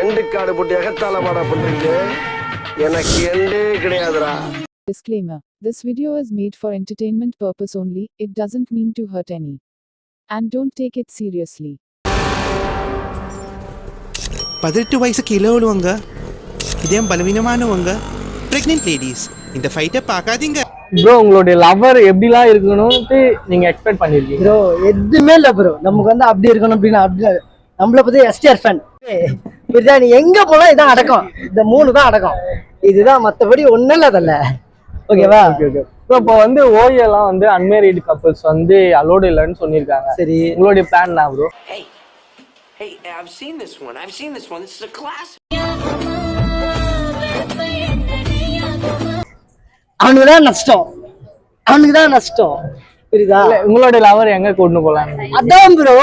End காடு போட்டு எகத்தால பாடா பண்றீங்க எனக்கு எண்டே கிடையாதுடா. Disclaimer This video is made for entertainment purpose only, it doesn't mean to hurt any. And don't take it seriously. பதினெட்டு வயசு கீழே உள்ளவங்க இதயம் பலவீனமானவங்க. பிரெக்னென்ட் லேடிஸ் இந்த ஃபைட்டை பார்க்காதீங்க. ப்ரோ உங்களுடைய லவர் எப்படிலாம் இருக்கணும்ட்டு நீங்க எக்ஸ்பெக்ட் பண்ணிருக்கீங்க. ப்ரோ எதுவுமே இல்லை ப்ரோ நமக்கு வந்து அப்படி இருக்கணும் அப்படின்னு அப்படி நம்மள பத்தி எஸ்டிஆர் ஃபேன் புரியுதா நீ எங்க போனா இதான் அடக்கம். இந்த மூணு தான் அடக்கம். இதுதான் மத்தபடி ஒண்ணும் இல்லை அதில். ஓகேவா? இப்போ வந்து ஓயெல்லாம் வந்து அன்மேரிடு கப்பல்ஸ் வந்து அலோடு இல்லைன்னு சொல்லியிருக்காங்க. சரி. உங்களுடைய பிளான் என்ன bro Hey, hey, I've seen this one. I've seen this one. This is a classic. அவனுக்கு தான் நஷ்டம். அவனுக்கு தான் நஷ்டம். புரியுதா? இல்ல உங்களுடைய லவர் எங்க கொண்டு போலாம் அதான் ப்ரோ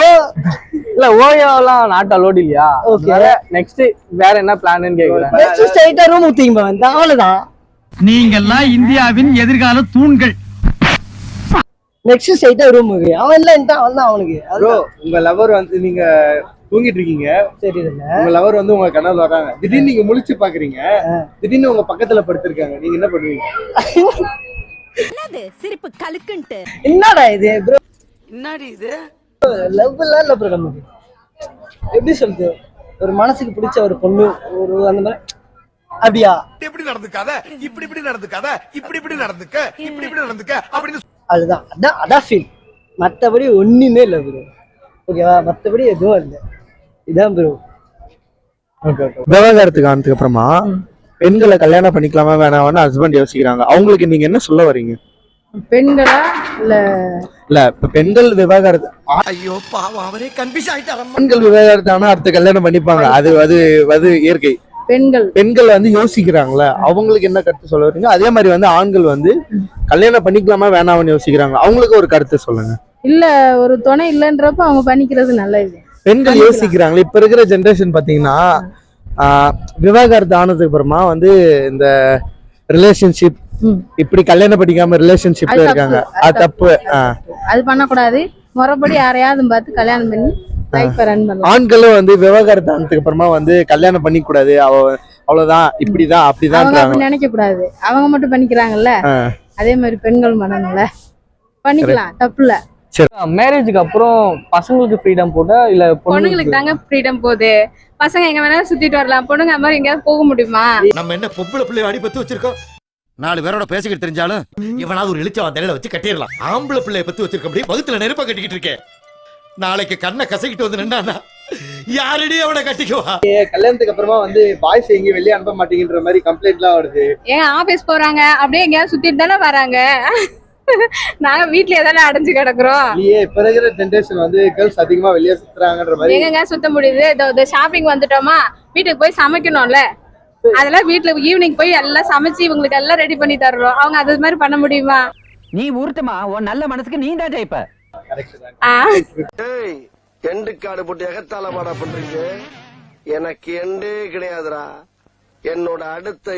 இல்ல ஓயோலாம் நாட் அலோடு இல்லையா? Okay. நெக்ஸ்ட் வேற என்ன பிளான்னு கேக்குறேன். பெஸ்ட் ஸ்ட்ரைட்டா ரூம் ஊத்திங்க வந்து அவ்வளவுதான். நீங்கெல்லாம் இந்தியாவின் எதிர்கால தூண்கள். நெக்ஸ்ட் ஸ்ட்ரைட்டா ரூம் அவன் இல்லைன்ட்டான் அவன் தான் அவனுக்கு. ப்ரோ உங்க லவர் வந்து நீங்க தூங்கிட்டு இருக்கீங்க. சரி இல்லை உங்க லவர் வந்து உங்க கனவுல வராங்க திடீர்னு நீங்க முழிச்சு பாக்குறீங்க திடீர்னு உங்க பக்கத்துல படுத்திருக்காங்க. நீங்க என்ன பண்ணுவீங்க? என்னது சிரிப்பு கலுக்குன்ட்டு என்னடா இது ப்ரோ என்னடி இது? லவ் எல்லாம் இல்ல ப்ரோ நமக்கு. எப்படி சொல்றது? ஒரு மனசுக்கு பிடிச்ச ஒரு பொண்ணு ஒரு அந்த மாதிரி. அப்படியா? இப்படி நடந்துக்காத இப்படி இப்படி நடந்துக்காத இப்படி இப்படி நடந்துக்க இப்படி இப்படி நடந்துக்க அப்படின்னு அதுதான். அதான் அதான் ஃபீல் மற்றபடி ஒண்ணுமே இல்லை ப்ரோ ஓகேவா மற்றபடி எதுவும் இல்லை. இதான் ப்ரோ விவகாரத்துக்கு ஆனதுக்கு அப்புறமா பெண்களை கல்யாணம் பண்ணிக்கலாமா வேணாமான்னு ஹஸ்பண்ட் யோசிக்கிறாங்க. அவங்களுக்கு நீங்க என்ன சொல்ல வரீங்க? பெண்களா இல்ல இல்ல இப்ப பெண்கள் விவகாரத்து ஐயோ பாவம் அவரே கன்ஃபியூஸ் ஆயிட்டாரம்மா. ஆண்கள் விவகாரத்தான அடுத்த கல்யாணம் பண்ணிப்பாங்க. அது அது அது இயற்கை. பெண்கள். பெண்கள் வந்து யோசிக்கிறாங்களே அவங்களுக்கு என்ன கருத்து சொல்ல வரீங்க? அதே மாதிரி வந்து ஆண்கள் வந்து கல்யாணம் பண்ணிக்கலாமா வேணாமான்னு யோசிக்கிறாங்க அவங்களுக்கு ஒரு கருத்து சொல்லுங்க. இல்ல ஒரு துணை இல்லைன்றப்ப அவங்க பண்ணிக்கிறது நல்லது பெண்கள் யோசிக்கிறாங்களே இப்ப இருக்கிற ஜென்ரேஷன் பாத்தீங்கன்னா ஆஹ், விவாகரத்து ஆனதுக்கு அப்புறமா வந்து இந்த ரிலேஷன்ஷிப். இப்படி கல்யாணம் பண்ணிக்காம ரிலேஷன்ஷிப்ல இருக்காங்க. அது அது தப்பு. ஆஹ். அது பண்ணக்கூடாது. முறைப்படி யாரையாவது பார்த்து கல்யாணம் பண்ணி ஆண்களும் வந்து விவாகரத்து அப்புறமா வந்து கல்யாணம் பண்ணிக்க கூடாது அவ அவ்வளவுதான் இப்படிதான் அவங்க அப்படிதான் அப்படி நினைக்க கூடாது அவங்க மட்டும் பண்ணிக்கிறாங்கல்ல. அதே மாதிரி பெண்கள் பண்ணணும்ல பண்ணிக்கலாம் தப்பு இல்ல மேரேஜுக்கு அப்புறம் பசங்களுக்கு ஃப்ரீடம் போட்டா இல்ல பொண்ணுங்களுக்கு? தாங்க ஃப்ரீடம் போகுது. பசங்க எங்க வேணாலும் சுத்திட்டு வரலாம். பொண்ணுங்க அது மாதிரி எங்கேயாவது போக முடியுமா? நம்ம என்ன பொம்பளை பிள்ளை அடிபத்து வச்சிருக்கோம்? நாலு பேரோட பேசிக்கிட்டு தெரிஞ்சாலும் இவனாவது ஒரு இழிச்ச தலையில வச்சு கட்டிடலாம். ஆம்பளை பிள்ளைய பத்தி வச்சிருக்க முடியும். வகுத்துல நெருப்ப கட்டிக்கிட்டு இருக்கேன். நாளைக்கு கண்ணை கசக்கிட்டு வந்து நின்னா யாரடி அவனை கட்டிக்குவா? கல்யாணத்துக்கு அப்புறமா வந்து பாய்ஸ் எங்கேயும் வெளியே அனுப்ப மாட்டேங்கிற மாதிரி கம்ப்ளைண்ட்லாம் வருது. ஏன் ஆபீஸ் போறாங்க? அப்படியே எங்கேயாவது சுத்திட்டு தானே வராங்க? நாங்க வீட்லயே தானே அடைஞ்சு கிடக்குறோம். இல்லையே இப்ப இருக்கிற ஜென்ரேஷன் வந்து கேர்ள்ஸ் அதிகமா வெளியே சுத்துறாங்கன்ற மாதிரி எங்கங்க சுத்த முடியுது? இந்த ஷாப்பிங் வந்துட்டோமா? வீட்டுக்கு போய் சமைக்கணும்ல? அதெல்லாம் வீட்ல ஈவினிங் போய் எல்லாம் சமைச்சு இவங்களுக்கு எல்லாம் ரெடி பண்ணி தர்றோம். அவங்க அது மாதிரி பண்ண முடியுமா? நீ ஊர்த்தமா உன் நல்ல மனசுக்கு நீ தான் ஜெயிப்ப. எண்டு காடு போட்டு எகத்தால பாடா பண்றீங்க. எனக்கு எண்டே கிடையாதுடா. என்னோட அடுத்த